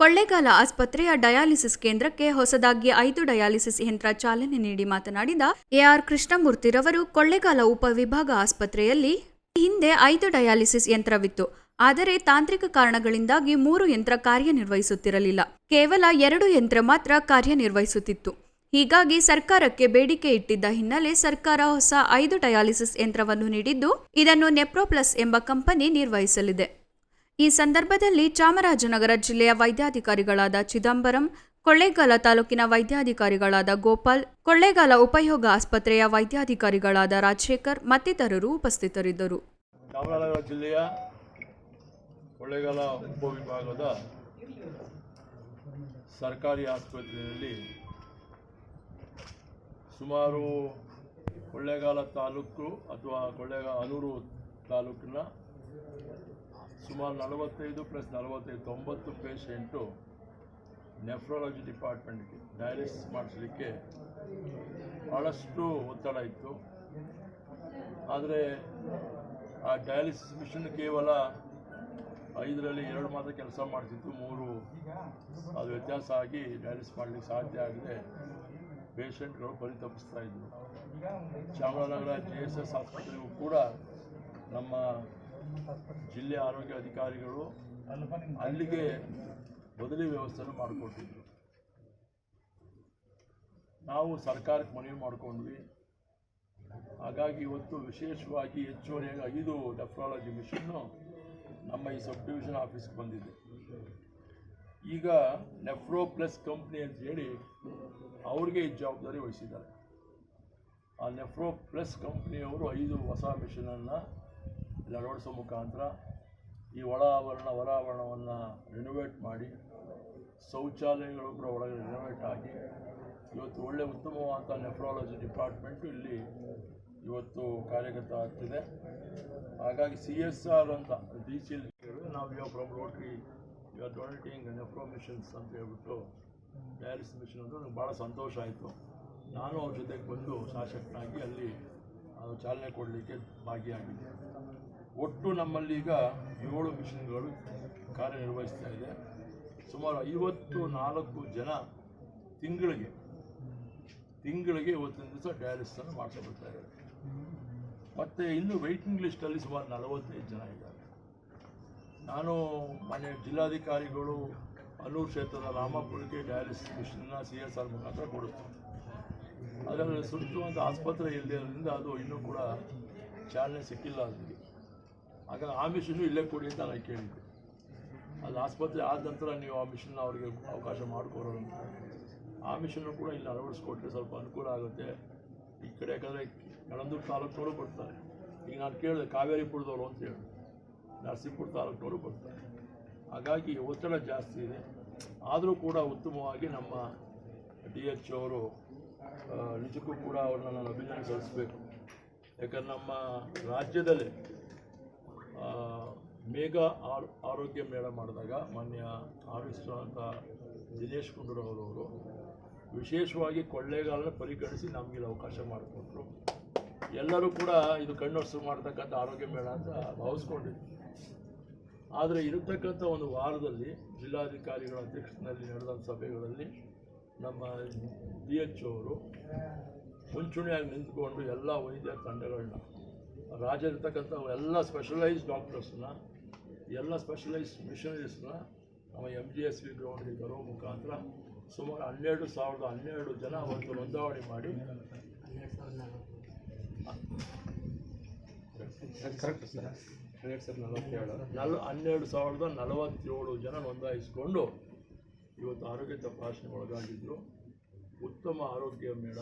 ಕೊಳ್ಳೇಗಾಲ ಆಸ್ಪತ್ರೆಯ ಡಯಾಲಿಸಿಸ್ ಕೇಂದ್ರಕ್ಕೆ ಹೊಸದಾಗಿ ಐದು ಡಯಾಲಿಸಿಸ್ ಯಂತ್ರ ಚಾಲನೆ ನೀಡಿ ಮಾತನಾಡಿದ ಎಆರ್ ಕೃಷ್ಣಮೂರ್ತಿರವರು ಕೊಳ್ಳೇಗಾಲ ಉಪವಿಭಾಗ ಆಸ್ಪತ್ರೆಯಲ್ಲಿ ಹಿಂದೆ ಐದು ಡಯಾಲಿಸಿಸ್ ಯಂತ್ರವಿತ್ತು. ಆದರೆ ತಾಂತ್ರಿಕ ಕಾರಣಗಳಿಂದಾಗಿ ಮೂರು ಯಂತ್ರ ಕಾರ್ಯನಿರ್ವಹಿಸುತ್ತಿರಲಿಲ್ಲ. ಕೇವಲ ಎರಡು ಯಂತ್ರ ಮಾತ್ರ ಕಾರ್ಯನಿರ್ವಹಿಸುತ್ತಿತ್ತು. ಹೀಗಾಗಿ ಸರ್ಕಾರಕ್ಕೆ ಬೇಡಿಕೆ ಇಟ್ಟಿದ್ದ ಹಿನ್ನೆಲೆ ಸರ್ಕಾರ ಹೊಸ ಐದು ಡಯಾಲಿಸಿಸ್ ಯಂತ್ರವನ್ನು ನೀಡಿದ್ದು, ಇದನ್ನು ನೆಪ್ರೋಪ್ಲಸ್ ಎಂಬ ಕಂಪನಿ ನಿರ್ವಹಿಸಲಿದೆ. ಈ ಸಂದರ್ಭದಲ್ಲಿ ಚಾಮರಾಜನಗರ ಜಿಲ್ಲೆಯ ವೈದ್ಯಾಧಿಕಾರಿಗಳಾದ ಚಿದಂಬರಂ, ಕೊಳ್ಳೇಗಾಲ ತಾಲೂಕಿನ ವೈದ್ಯಾಧಿಕಾರಿಗಳಾದ ಗೋಪಾಲ್, ಕೊಳ್ಳೇಗಾಲ ಉಪಯೋಗ ಆಸ್ಪತ್ರೆಯ ವೈದ್ಯಾಧಿಕಾರಿಗಳಾದ ರಾಜಶೇಖರ್ ಮತ್ತಿತರರು ಉಪಸ್ಥಿತರಿದ್ದರು. ಚಾಮರಾಜನಗರ ಜಿಲ್ಲೆಯ ಕೊಳ್ಳೇಗಾಲ ಉಪವಿಭಾಗದ ಸರ್ಕಾರಿ ಆಸ್ಪತ್ರೆಯಲ್ಲಿ ಸುಮಾರು ಕೊಳ್ಳೇಗಾಲ ತಾಲೂಕು ಅಥವಾ ಕೊಳ್ಳೇಗಾಲ ಅನೂರು ತಾಲೂಕಿನ ಸುಮಾರು ನಲವತ್ತೈದು ಪ್ಲಸ್ ನಲವತ್ತೈದು, ತೊಂಬತ್ತು ಪೇಷೆಂಟು ನೆಫ್ರಾಲಜಿ ಡಿಪಾರ್ಟ್ಮೆಂಟ್ಗೆ ಡಯಾಲಿಸಿಸ್ ಮಾಡಿಸಲಿಕ್ಕೆ ಭಾಳಷ್ಟು ಒತ್ತಡ ಇತ್ತು. ಆದರೆ ಆ ಡಯಾಲಿಸಿಸ್ ಮಿಷನ್ ಕೇವಲ ಐದರಲ್ಲಿ ಎರಡು ಮಾತ್ರ ಕೆಲಸ ಮಾಡ್ತಿತ್ತು. ಮೂರು ಅದು ವ್ಯತ್ಯಾಸ ಆಗಿ ಡಯಾಲಿಸಿಸ್ ಮಾಡಲಿಕ್ಕೆ ಸಾಧ್ಯ ಆಗಿದೆ ಪೇಷಂಟ್ಗಳು ಪರಿತಪಿಸ್ತಾ ಇದ್ದರು ಚಾಮರಾಜನಗರ ಜಿ ಎಸ್ ಎಸ್ ಆಸ್ಪತ್ರೆಗೂ ಕೂಡ ನಮ್ಮ ಜಿಲ್ಲೆ ಆರೋಗ್ಯ ಅಧಿಕಾರಿಗಳು ಅಲ್ಲಿಗೆ ಬದಲಿ ವ್ಯವಸ್ಥೆಯನ್ನು ಮಾಡಿಕೊಟ್ಟಿದ್ರು. ನಾವು ಸರ್ಕಾರಕ್ಕೆ ಮನವಿ ಮಾಡಿಕೊಂಡ್ವಿ. ಹಾಗಾಗಿ ಇವತ್ತು ವಿಶೇಷವಾಗಿ ಹೆಚ್ಚುವರಿಯಾಗಿ ಐದು ನೆಫ್ರಾಲಜಿ ಮಿಷನ್ನು ನಮ್ಮ ಈ ಸಬ್ ಡಿವಿಷನ್ ಆಫೀಸ್ಗೆ ಬಂದಿದೆ. ಈಗ ನೆಫ್ರೋ ಪ್ಲಸ್ ಕಂಪ್ನಿ ಅಂತ ಹೇಳಿ ಅವ್ರಿಗೆ ಈ ಜವಾಬ್ದಾರಿ ವಹಿಸಿದ್ದಾರೆ. ಆ ನೆಫ್ರೋ ಪ್ಲಸ್ ಕಂಪ್ನಿಯವರು ಐದು ಹೊಸ ಮಿಷನನ್ನು ಅಳವಡಿಸೋ ಮುಖಾಂತರ ಈ ಒಳ ಆವರಣ ಹೊರ ಆವರಣವನ್ನು ರಿನೋವೇಟ್ ಮಾಡಿ ಶೌಚಾಲಯಗಳು ಕೂಡ ಒಳಗೆ ರಿನೋವೇಟ್ ಆಗಿ ಇವತ್ತು ಒಳ್ಳೆ ಉತ್ತಮವಾದ ನೆಫ್ರಾಲಜಿ ಡಿಪಾರ್ಟ್ಮೆಂಟು ಇಲ್ಲಿ ಇವತ್ತು ಕಾರ್ಯಗತ ಆಗ್ತಿದೆ. ಹಾಗಾಗಿ ಸಿ ಎಸ್ ಆರ್ ಅಂತ ಡಿ ಸಿ ಎಲ್ ನಾವು ಯಾವ from Rotary you are donating nephro machines ಅಂತ ಹೇಳ್ಬಿಟ್ಟು ಡ್ಯಾರಿಸ್ ಮಿಷನ್ ಅಂದರೆ ನನಗೆ ಭಾಳ ಸಂತೋಷ ಆಯಿತು. ನಾನು ಅವ್ರ ಜೊತೆಗೆ ಬಂದು ಶಾಸಕನಾಗಿ ಅಲ್ಲಿ ಚಾಲನೆ ಕೊಡಲಿಕ್ಕೆ ಭಾಗಿಯಾಗಿದ್ದೆ. ಒಟ್ಟು ನಮ್ಮಲ್ಲಿ ಈಗ ಏಳು ಮಿಷನ್ಗಳು ಕಾರ್ಯನಿರ್ವಹಿಸ್ತಾ ಇದೆ. ಸುಮಾರು ಐವತ್ತು ನಾಲ್ಕು ಜನ ತಿಂಗಳಿಗೆ ತಿಂಗಳಿಗೆ ಇವತ್ತಿನ ದಿವಸ ಡಯಾಲಿಸನ್ನು ಮಾಡ್ತಾ ಬರ್ತಾ ಇದ್ದಾರೆ. ಮತ್ತು ಇನ್ನು ವೆಯ್ಟಿಂಗ್ ಲಿಸ್ಟಲ್ಲಿ ಸುಮಾರು ನಲವತ್ತೈದು ಜನ ಇದ್ದಾರೆ. ನಾನು ಮನೆ ಜಿಲ್ಲಾಧಿಕಾರಿಗಳು ಅನೂರು ಕ್ಷೇತ್ರದ ರಾಮಪುರಕ್ಕೆ ಡಯಾಲಿಸಿಸ್ ಮಿಷನ್ನ ಸಿ ಎಸ್ ಆರ್ ಮುಖಾಂತರ ಕೊಡುತ್ತೆ ಅದರಲ್ಲಿ ಸುತ್ತುವಂಥ ಆಸ್ಪತ್ರೆ ಇಲ್ಲದಿರೋದ್ರಿಂದ ಅದು ಇನ್ನೂ ಕೂಡ ಚಾಲನೆ ಸಿಕ್ಕಿಲ್ಲ ಅದಕ್ಕೆ ಹಾಗಾಗಿ ಆ ಮಿಷನ್ನು ಇಲ್ಲೇ ಕೊಡಿ ಅಂತ ನಾನು ಕೇಳಿದ್ದೆ. ಅದು ಆಸ್ಪತ್ರೆ ಆದ ನಂತರ ನೀವು ಆ ಮಿಷನ್ನ ಅವರಿಗೆ ಅವಕಾಶ ಅಂತ ಆ ಮಿಷನ್ನು ಕೂಡ ಇಲ್ಲಿ ಅಳವಡಿಸ್ಕೊಟ್ರೆ ಸ್ವಲ್ಪ ಅನುಕೂಲ ಆಗುತ್ತೆ. ಈ ಕಡೆ ಯಾಕಂದರೆ ಯಳಂದೂರು ತಾಲೂಕಿನವರು ಬರ್ತಾರೆ. ಈಗ ನಾನು ಕೇಳಿದೆ, ಕಾವೇರಿಪುರದವರು ಅಂತ ಹೇಳಿ. ನರಸೀಪುರ ತಾಲೂಕಿನವರು ಬರ್ತಾರೆ. ಹಾಗಾಗಿ ಒತ್ತಡ ಜಾಸ್ತಿ ಇದೆ. ಆದರೂ ಕೂಡ ಉತ್ತಮವಾಗಿ ನಮ್ಮ ಡಿ ಎಚ್ ಅವರು ನಿಜಕ್ಕೂ ಕೂಡ ಅವ್ರನ್ನ ನಾನು ಅಭಿನಂದನೆ ಸಲ್ಲಿಸಬೇಕು. ಯಾಕಂದ್ರೆ ನಮ್ಮ ರಾಜ್ಯದಲ್ಲೇ ಮೇಘ ಆರ್, ಆರೋಗ್ಯ ಮೇಳ ಮಾಡಿದಾಗ ಮಾನ್ಯ ಅಂತ ದಿನೇಶ್ ಗುಂಡೂರಾವ್ ಅವರು ವಿಶೇಷವಾಗಿ ಕೊಳ್ಳೇಗಾಲನ ಪರಿಗಣಿಸಿ ನಮಗೆ ಅವಕಾಶ ಮಾಡಿಕೊಟ್ರು. ಎಲ್ಲರೂ ಕೂಡ ಇದು ಕಣ್ಣೊರೆಸು ಮಾಡ್ತಕ್ಕಂಥ ಆರೋಗ್ಯ ಮೇಳ ಅಂತ ಭಾವಿಸ್ಕೊಂಡಿದ್ವಿ ಆದರೆ ಇರತಕ್ಕಂಥ ಒಂದು ವಾರದಲ್ಲಿ ಜಿಲ್ಲಾಧಿಕಾರಿಗಳ ಅಧ್ಯಕ್ಷತೆಯಲ್ಲಿ ನಡೆದ ಸಭೆಗಳಲ್ಲಿ ನಮ್ಮ ಡಿ ಎಚ್ ಅವರು ಮುಂಚೂಣಿಯಾಗಿ ನಿಂತ್ಕೊಂಡು ಎಲ್ಲ ವೈದ್ಯ ತಂಡಗಳನ್ನ ರಾಜ್ಯದಲ್ಲಿರ್ತಕ್ಕಂಥ ಎಲ್ಲ ಸ್ಪೆಷಲೈಸ್ಡ್ ಡಾಕ್ಟರ್ಸ್ನ ಎಲ್ಲ ಸ್ಪೆಷಲೈಸ್ ಮಿಷನರೀಸ್ನ ನಮ್ಮ ಎಂ ಜಿ ಎಸ್ ವಿ ಗ್ರೌಂಡ್ಗೆ ತರೋ ಮುಖಾಂತರ ಸುಮಾರು ಹನ್ನೆರಡು ಸಾವಿರದ ಹನ್ನೆರಡು ಜನ ಅವತ್ತು ನೋಂದಾವಣಿ ಮಾಡಿ. ಕರೆಕ್ಟ್ ಸರ್ ಹನ್ನೆರಡು ಸಾವಿರದ ನಲವತ್ತೇಳು. ನಲ್ ಹನ್ನೆರಡು ಸಾವಿರದ ನಲವತ್ತೇಳು ಜನ ನೋಂದಾಯಿಸಿಕೊಂಡು ಇವತ್ತು ಆರೋಗ್ಯ ತಪಾಸಣೆ ಒಳಗಾಗಿದ್ದರು ಉತ್ತಮ ಆರೋಗ್ಯ ಮೇಳ.